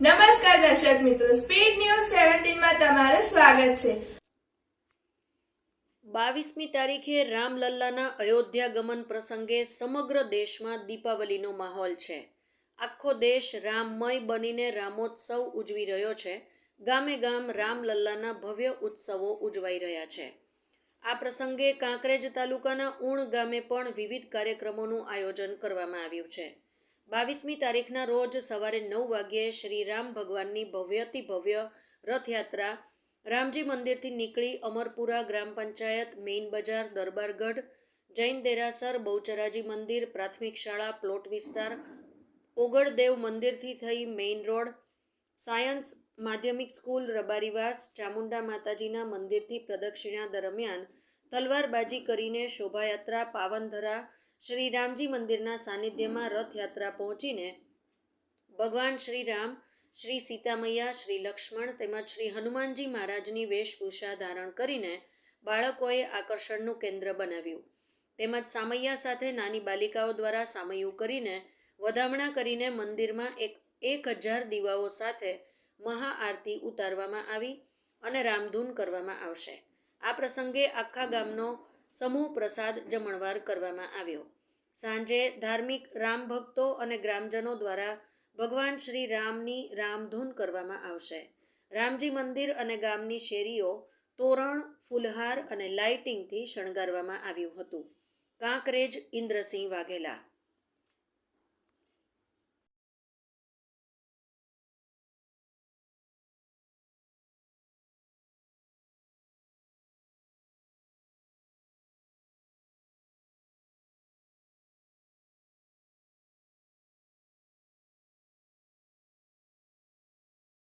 નમસ્કાર દર્શક મિત્રો સ્પીડ ન્યૂઝ સેવન્ટીનમાં તમારું સ્વાગત છે. બાવીસમી તારીખે રામલલ્લાના અયોધ્યા ગમન પ્રસંગે સમગ્ર દેશમાં દીપાવલીનો માહોલ છે. આખો દેશ રામમય બનીને રામોત્સવ ઉજવી રહ્યો છે. ગામે ગામ રામલલ્લાના ભવ્ય ઉત્સવો ઉજવાઈ રહ્યા છે. આ પ્રસંગે કાંકરેજ તાલુકાના ઉણ ગામે પણ વિવિધ કાર્યક્રમોનું આયોજન કરવામાં આવ્યું છે. બાવીસમી તારીખના રોજ સવારે નવ વાગ્યે શ્રી રામ ભગવાનની ભવ્યથી ભવ્ય રથયાત્રા રામજી મંદિરથી નીકળી અમરપુરા ગ્રામ પંચાયત, મેઇન બજાર, દરબારગઢ જૈન દેરાસર બહુચરાજી મંદિર, પ્રાથમિક શાળા, પ્લોટ વિસ્તાર, ઓગળદેવ મંદિરથી થઈ મેઇન રોડ, સાયન્સ માધ્યમિક સ્કૂલ, રબારીવાસ, ચામુંડા માતાજીના મંદિરથી પ્રદક્ષિણા દરમિયાન તલવારબાજી કરીને શોભાયાત્રા, પાવનધરા શ્રી રામજી મંદિરના સાનિધ્યમાં રથયાત્રા પહોંચીને ભગવાન શ્રી રામ શ્રી સીતામૈયા, શ્રી લક્ષ્મણ તેમજ શ્રી હનુમાનજી મહારાજની વેશભૂષા ધારણ કરીને બાળકોએ આકર્ષણનું કેન્દ્ર બનાવ્યું. તેમજ સામૈયા સાથે નાની બાલિકાઓ દ્વારા સામૈયું કરીને વધામણા કરીને મંદિરમાં એક એક હજાર દીવાઓ સાથે મહાઆરતી ઉતારવામાં આવી અને રામધૂન કરવામાં આવશે. આ પ્રસંગે આખા ગામનો સમૂહ પ્રસાદ જમણવાર કરવામાં આવ્યો. સાંજે ધાર્મિક રામ ભક્તો અને ગ્રામજનો દ્વારા ભગવાન શ્રી રામની રામધૂન કરવામાં આવશે. રામજી મંદિર અને ગામની શેરીઓ તોરણ, ફૂલહાર અને લાઇટિંગથી શણગારવામાં આવ્યું હતું. કાંકરેજ ઇન્દ્રસિંહ વાઘેલા